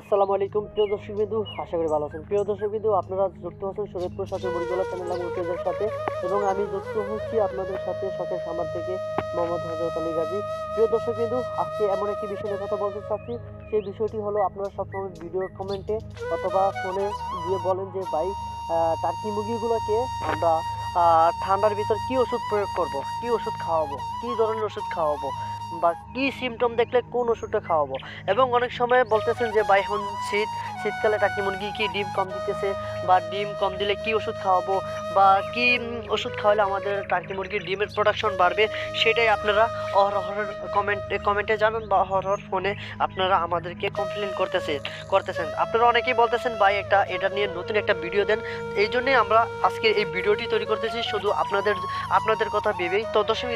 আসসালামু আলাইকুম, প্রিয় দর্শক বিন্দু, আশা করি ভালো আছেন। প্রিয় দর্শক বিন্দু, আপনারা যুক্ত হচ্ছেন শরীরপুর সাথে মুরগিওয়ালা চ্যানেল এবং ইউটিউবের সাথে, এবং আমি যুক্ত হচ্ছি আপনাদের সাথে, শখের খামার থেকে মোহাম্মদ হজরত আলী গাজী। প্রিয় দর্শক বিন্দু, আজকে এমন একটি বিষয় নিয়ে কথা বলতে চাচ্ছি। সেই বিষয়টি হলো, আপনারা সবসময় ভিডিওর কমেন্টে অথবা ফোনে গিয়ে বলেন যে, ভাই টার্কি মুরগিগুলোকে আমরা ঠান্ডার ভিতর কি ওষুধ প্রয়োগ করব? কি ওষুধ খাওয়াবো? কি ধরনের ওষুধ খাওয়াবো? বা কি সিমটম দেখলে কোন ওষুধটা খাওয়াবো? এবং অনেক সময় বলতেছেন যে, ভাই, এখন শীত, শীতকালে টাকি মুরগি কি ডিম কম দিতেছে? বা ডিম কম দিলে কি ওষুধ খাওয়াবো? বা কি ওষুধ খাওয়ালে আমাদের টার্কি মুরগির ডিমের প্রোডাকশন বাড়বে? সেটাই আপনারা অহরহর কমেন্টে কমেন্টে জানান বা অহরহর ফোনে আপনারা আমাদেরকে কমপ্লেন করতেছে, করতেছেন। আপনারা অনেকেই বলতেছেন, ভাই একটা এটা নিয়ে নতুন একটা ভিডিও দেন। এই জন্যই আমরা আজকে এই ভিডিওটি তৈরি করতেছি শুধু আপনাদের আপনাদের কথা ভেবেই। তো দর্শক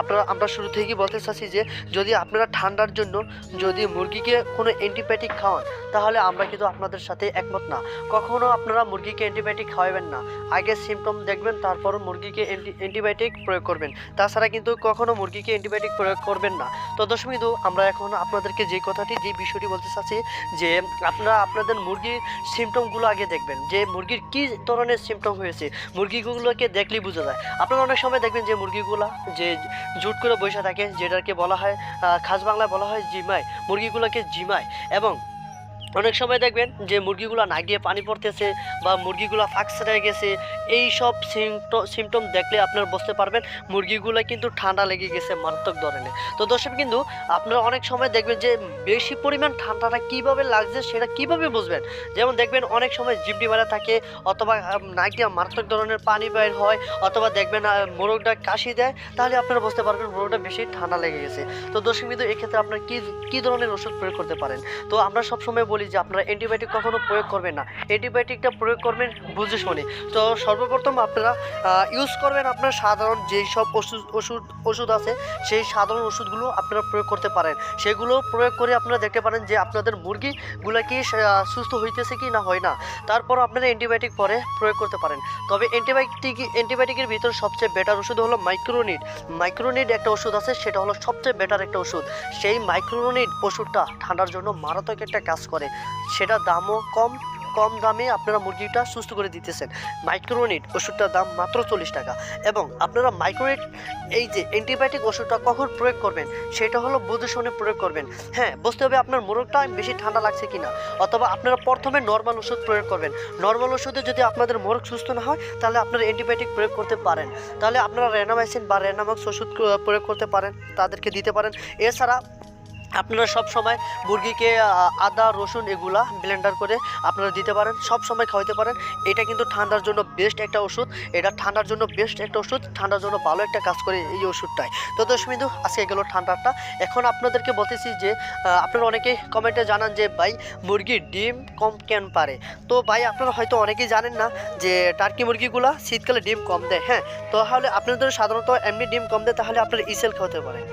আপনারা, আমরা শুরু থেকেই বলতে চাচ্ছি যে, যদি আপনারা ঠান্ডার জন্য যদি মুরগিকে কোনো অ্যান্টিবায়োটিক খাওয়ান, তাহলে আমরা কিন্তু আপনাদের সাথে একমত না। কখনো আপনারা মুরগিকে অ্যান্টিবায়োটিক খাওয়াবেন না। আগে সিমটম দেখবেন, তারপর মুরগিকে অ্যান্টিবায়োটিক প্রয়োগ করবেন। তাছাড়া কিন্তু কখনো মুরগিকে অ্যান্টিবায়োটিক প্রয়োগ করবেন না। তো দর্শক আমরা এখন আপনাদেরকে যে কথাটি, যে বিষয়টি বলতে চাচ্ছি, যে আপনারা আপনাদের মুরগির সিমটমগুলো আগে দেখবেন। যে মুরগির কী ধরনের সিমটম হয়েছে? মুরগিগুলোকে দেখলেই বুঝা যায়। আপনারা অনেক সময় দেখবেন যে মুরগিগুলো যে জুট করে বসে থাকে, যেটাকে বলা হয় খাস বাংলায় বলা হয় জিমাই। মুরগিগুলোকে জিমাই এবং অনেক সময় দেখবেন যে মুরগিগুলো না গিয়ে পানি পড়তেছে বা মুরগিগুলো ফাঁকসে গেছে এই সব সিমটম দেখলে আপনারা বুঝতে পারবেন, মুরগিগুলো কিন্তু ঠান্ডা লেগে গেছে মারাত্মক ধরনের। তো দর্শক কিন্তু, আপনারা অনেক সময় দেখবেন যে বেশি পরিমাণ ঠান্ডাটা কীভাবে লাগছে সেটা কীভাবে বুঝবেন? যেমন দেখবেন অনেক সময় জিপটি মারা থাকে, অথবা নাক দিয়ে মারাত্মক ধরনের পানি বের হয়, অথবা দেখবেন মোরগটা কাশি দেয়, তাহলে আপনারা বুঝতে পারবেন মোরগটা বেশি ঠান্ডা লেগে গেছে। তো দর্শক বিন্দু এক্ষেত্রে আপনারা কি, কী ধরনের ওষুধ প্রয়োগ করতে পারেন? তো আমরা সবসময় বলি যে আপনারা অ্যান্টিবায়োটিক কখনো প্রয়োগ করবেন না। অ্যান্টিবায়োটিকটা প্রয়োগ করবেন বুঝে শুনে। তো সর্বপ্রথম আপনারা ইউজ করবেন আপনার সাধারণ যেই সব ওষুধ ওষুধ ওষুধ আছে, সেই সাধারণ ওষুধগুলো আপনারা প্রয়োগ করতে পারেন। সেগুলো প্রয়োগ করে আপনারা দেখতে পারেন যে আপনাদের মুরগিগুলো কি সুস্থ হইতেছে কি না হয় না। তারপর আপনারা অ্যান্টিবায়োটিক পরে প্রয়োগ করতে পারেন। তবে অ্যান্টিবায়োটিক অ্যান্টিবায়োটিকের ভিতর সবচেয়ে বেটার ওষুধ হলো মাইক্রোনিড মাইক্রোনিড একটা ওষুধ আছে, সেটা হলো সবচেয়ে বেটার একটা ওষুধ। সেই মাইক্রোনিড ওষুধটা ঠান্ডার জন্য মারাত্মক একটা কাজ করে। সেটা দামও কম কম দামে আপনারা মুরগিটা সুস্থ করে দিতেছেন। মাইক্রোনিট ওষুধটার দাম মাত্র চল্লিশ টাকা এবং আপনারা মাইক্রোনিট, এই যে অ্যান্টিবায়োটিক ওষুধটা কখন প্রয়োগ করবেন, সেটা হলো বুঝে প্রয়োগ করবেন। হ্যাঁ বুঝতে হবে আপনার মোরগটা বেশি ঠান্ডা লাগছে কিনা, অথবা আপনারা প্রথমে নর্মাল ওষুধ প্রয়োগ করবেন। নর্মাল ওষুধে যদি আপনাদের মোরগ সুস্থ না হয়, তাহলে আপনারা অ্যান্টিবায়োটিক প্রয়োগ করতে পারেন। তাহলে আপনারা রেনামাইসিন বা রেনামাক্স ওষুধ প্রয়োগ করতে পারেন, তাদেরকে দিতে পারেন। এছাড়া আপনারা সব সময় মুরগিকে আদা, রসুন এগুলা ব্লেন্ডার করে আপনারা দিতে পারেন, সব সময় খাওয়াতে পারেন। এটা কিন্তু ঠান্ডার জন্য বেস্ট একটা ওষুধ। এটা ঠান্ডার জন্য বেস্ট একটা ওষুধ, ঠান্ডার জন্য ভালো একটা কাজ করে এই ওষুধটাই। তো দশমিন্দু আজকে গেল ঠান্ডাটা। এখন আপনাদেরকে বলতেছি যে আপনারা অনেকেই কমেন্টে জানান যে, ভাই মুরগির ডিম কম কেন পারে? তো ভাই, আপনারা হয়তো অনেকেই জানেন না যে টার্কি মুরগিগুলা শীতকালে ডিম কম দেয় হ্যাঁ? তাহলে আপনাদের সাধারণত এমনি ডিম কম দেয়, তাহলে আপনারা ইসেল খাওয়াতে পারেন।